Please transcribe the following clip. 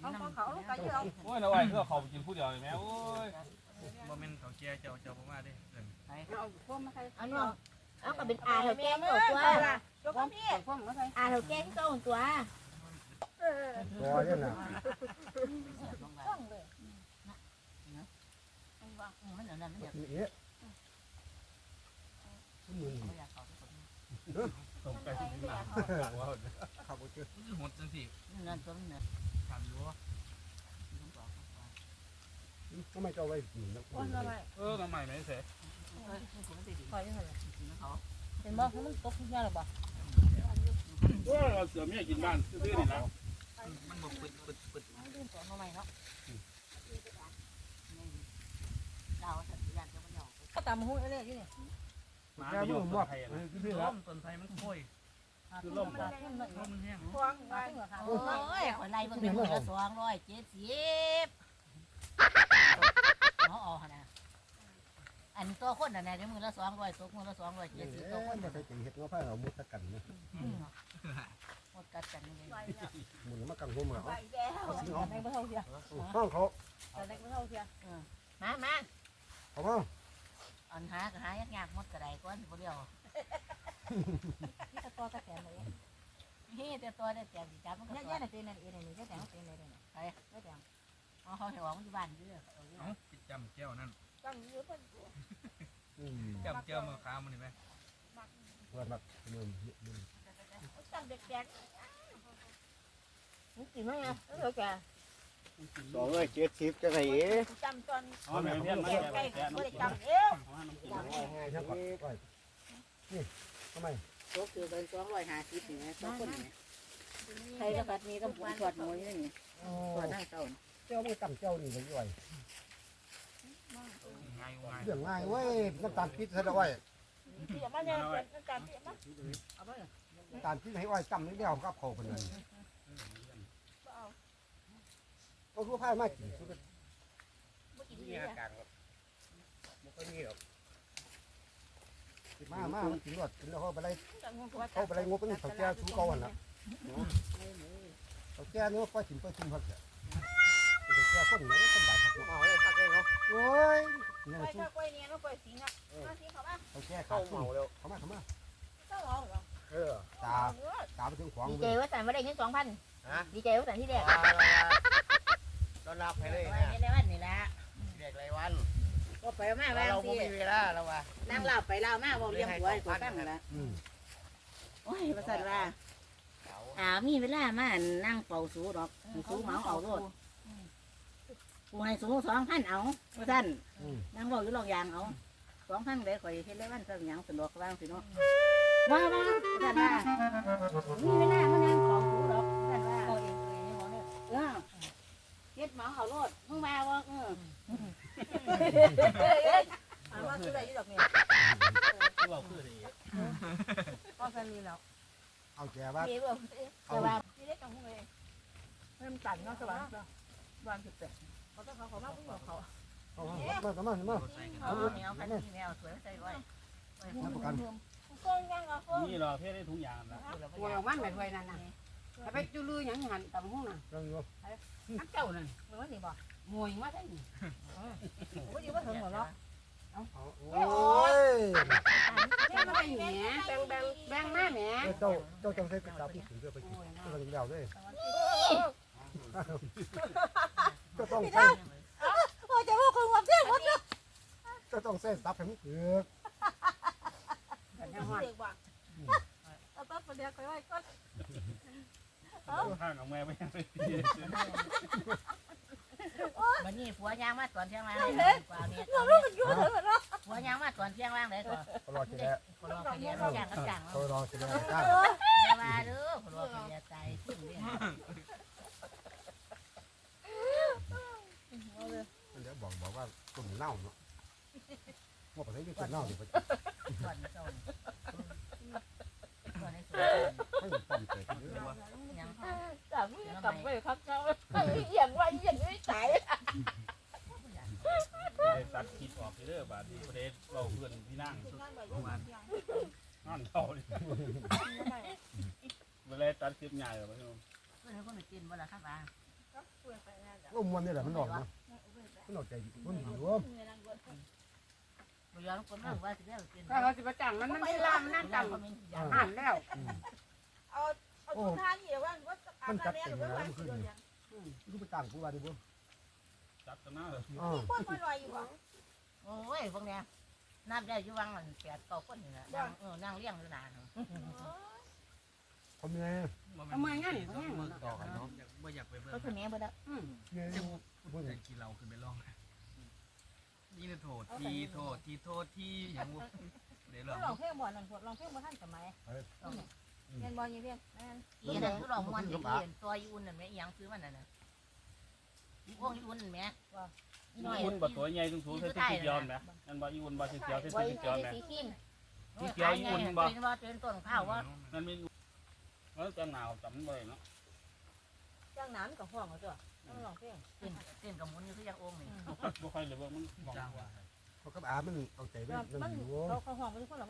เขาเขาเขาลูกไก่เยอะโอ้ยน้าไอ้เพื่อเขาไปกินผู้เดียวเลยแม่โอ้ยบ่แม่นเขาแก่เจ้าเจ้าบ่มาเด้เอิ้นเอาพวกมาใส่เอาน้องเอาก็เป็นอาเท่าแก่เก่าตัวยกมาพี่พวกมาใส่อาเท่าแก่เก่าตัวตัวเนี่ยนะต้องเลยมันเดี๋ยวนั้นมันอยาก นี่เอ๊ะมึงอยากเขาตรงไปถึงหลังว่าขับรถเจอคือหดจังซี่นั่นตัวมันเนี่ยถามอยู่ว่าทำไมเจ้าไว้หนึ่งนักคนละเออมาใหม่ไหมเสร็จคอยยังไงเป็นบ่มันตกทุกอย่างหรอบ่โอ้ยเราเสือเมียกินบ้านซื้อนี่ละมันบ่ปึดปึดปึดดื่มตัวมาใหม่เนาะเราสัตว์ยานจะมันหยอกก็ตามหูเรื่อยๆนี่ หมาแกไปอมึยู่งมมออบบไทยเอนะอพี่ล้ละมต้นไผมันโค่อยคือลมมันแห้งลมมันแห้งควงมาเหรอคะโอ้ยขอไล่เบิ่งเป็นละสองร้อยเจ็ดสิบเขาออกนะอันตัวคนน่ะนะเดี๋ยวมือละสองร้อยตกมือละสองร้อยเจ็เอ๊ะดสิบตัวคนมาใส่ตีเห็ดเงาผ้าเรามุดตะกันนะหมดกัดกันเลยมึงมากังหัวมาไปแล้วในบ่เท่าเสียห้องเขาในบ่เท่าเสียมามาเขามา อันหาก็หายากยากหมดกระไดก้อนสิบ่เดียวนี่ตะตอกระแตนเลยนี่แต่ตัวได้แต่สิจับมันก็เนี่ยตัวเนี่ยเป็นนั่นเองนี่ก็แต่งเป็นเลยเนี่ยไปได้แต่เอาเขาให้ออกมันอยู่บ้านอยู่เด้อเอาอยู่เอ้าติดจำแก้วนั่นตั้งอยู่เพิ่นอืมจำแก้วมือค้ามันนี่ไหมเพื่อนแบบมึงมึงตั้งเด็กแก่นี่กินมั้ยอะเออแก สองร้อยเจ็ดสิบจะไหนเอ๊ะจำตอนอ๋อแม่เพี้ยนมาแก่แก่ใกล้แก่บ่น้ำได้กินจำเอวใช่ก่อนไปนี่ทำไมโต๊ะคือเป็นสองร้อยห้าสิบนี่นะสองคนนี่ใครก็ผัดนี้ก็ปวดปวดหมูนี่นี่โอ้ปวดทั้งเต้าเจ้ามือต่ำเจ้านี่เลยย่อยง่ายง่ายเรื่องง่ายเว้ยน้ำตาลพิษซะด้วยที่จะมาเนี่ยเป็นจำที่มาเอาไปน้ำตาลพิษให้อ้อยจำนิดเดียวครับเขาเป็นเลยเอา ก็รู้ผ้ามากินบ่กินนี่อะมามามันกินรวดกินแล้วเขาไปไล่จังงว่าเขาไปไล่งบเป็นเขาแก่ชูเก่าหันละเขาแก่นี่ก็กินไปกินพักเนี่เขาแก่คนไหนคนบ่ายพักเอาเลยพักเลยเขาโอ้ยเนี่ยเราไปสิงอะมสิเขามาเขาแก่ขาเมาแล้วเขามาเขามาเจ้าเอาเออตาตาไปถึงขวางดีเลใจว่าแต่ไม่ได้เงินสองพันดีใจว่าแต่ที่แรก ต้อนรับให้เลยร้อยเงินในวันนี่ละเด็กรายวันก็ไปมาบ้างเราสิไม่มีเวลาแล้วว่ะนั่งเล่าไปเล่ามาบอกเลี้ยงหัวกูตั้งละอืมโอ้ยประสันว่าอ่ามีเวลามานั่งเป่าสูดอกสูเหมาเอาโลดกูให้สูสองพันเอาประสันอืมนั่งบอกอยู่ลองยางเอาสองพันเลยข่อยเฮ็ดได้วันสักอย่างสะดวกบ้างสิเนาะว่าว่าประสันว่ามีเวลามานั่งเป่าสูดอก ดหมาเอาโลดมึงมาว่าเอออ่าว่าคืออะไรอยู่ดอกเนี่ยเราคือดีพอแฟนมีแล้วเอาแก่ว่ามีบ่เอาแต่ว่ามีเล็กกับหูเองเริ่มตันเนาะสบายวันสิบแปดเขาต้องเขาเขามาพุ่งเขาเอามามามามาเอาแมวพันนี้แมวสวยใส่ไว้มาประกันก้นยังอะก้นนี่เราเพี้ยนได้ทุกอย่างนะหัวเรามันแบบไว้นั่นน่ะ ถ้าไปจุลือหยังหันตำหูน่ะเรื่องอยู่อันเจ้านั่นมันว่าสิบ่มวยมาได้นี่โอ้ยว่าถึงหมดเนาะโอ้ยแม่มาไปแหมแบ่งแบ่งแบ่งมาแหมเจ้าเจ้าจังใส่กระดาษที่ถึงเพื่อไปกินก็ต้องแล้วเลยก็ต้องใส่โอ้ยจะว่าคนความเชื่อหมดก็ต้องใส่ซับให้มันเกือกกันจังฮอดเด็กว่ะเอาปั๊บไปเดี๋ยวไปไว้ก้น ข้างของแม่ไม่ยังไม่วันนี้ผัวยางมาตอนเที่ยงว่างกว่าเมียมันอยู่เถอะเนาะผัวยางมาตอนเที่ยงว่างเลยก่อนเขารอจะแล้วคนรอไปเรียนจ้างก็จ้างเขารอจะแล้วจ้าอย่ามาเด้อคนรอไปเรียนใจขึ้นเนี่ยเดี๋ยวบอกบอกว่าต้นเน่าเนาะว่าไปใช้ต้นเน่าดิไปก่อนส่ง ก่อนส่งให้ปั๊มเตะไปเรื่อยยังจับกลับไปครับเจ้าเอียงไว้เอียงไม่ตายได้ตัดคลิปออกเรื่อยบาดนี้ประเด็นเราเพื่อนที่นั่งนั่นเขาเวลาตัดคลิปใหญ่หรอพี่น้องพื่อนคนไปกินบ่ล่ะครับว่าก็คุยไปนั่นและก็มวนนี่แหละมันออกนะมันออกใจมันดีวะบ่ ยอมคนมากว่าสิได้กินถ้าเขาสิประจังมันมันสิลามนั่นจังเขาไม่อยากหันแล้วเอาเอาทุกท่านี่ว่าว่าอาบน้ำแม่หรือว่าวันเดียวยังดูไปต่างกูว่าดิบ่จัดกันหน้าเลยอ๋อมีคนมาลอยอยู่บ่โอ้ยพวกเนี้ยนับได้อยู่วังมันแปดเก้าคนนี่แหละนั่งเออนั่งเลี้ยงอยู่นานทำยังไงเอามืองั้นสองมือต่อกันเนาะอยากบ่อยากไปเบิ่งก็คือแม่บ่ได้อืมเนี่ยจะบ่อได้ยากกินเหล้าขึ้นไปลอง นี่นะโทษทีโทษทีโทษที่อย่างบ่เดี๋ยวลเราองเพลงบ่นั่นพวกลองเพลงบ่ทันสมัยเรียนบ่ยี่เพียงนั่นอีนั่นคือลองม่วนอีเห็นตัวอีอุ่นนั่นแม่อีหยังซื้อมันนั่นน่ะอีพวกอีอุ่นนั่นแม่อีน้อยอีอุ่นบ่ตัวใหญ่สูงๆใส่ชุดสีเขียวนะนั่นบ่อีอุ่นบ่สีเขียวใส่ชุดสีเขียวนะสีขิงสีเขียวอีอุ่นบ่เป็นว่าเป็นต้นข้าวว่านั่นมีเออจะหนาวจำบ่ได้เนาะ จ้างน้ำกับห้องเขาจ้ะต้องลองเพลงเต้นเต้นกับมุนอยู่คือยังองค์นี่บ่ค่อยเลยเบิ่งมันมองจ้างว่าว่าเขากับอามันเอาใจไว้มันนั่นอยู่ เขาเขาห้องไปทุกคนหรอ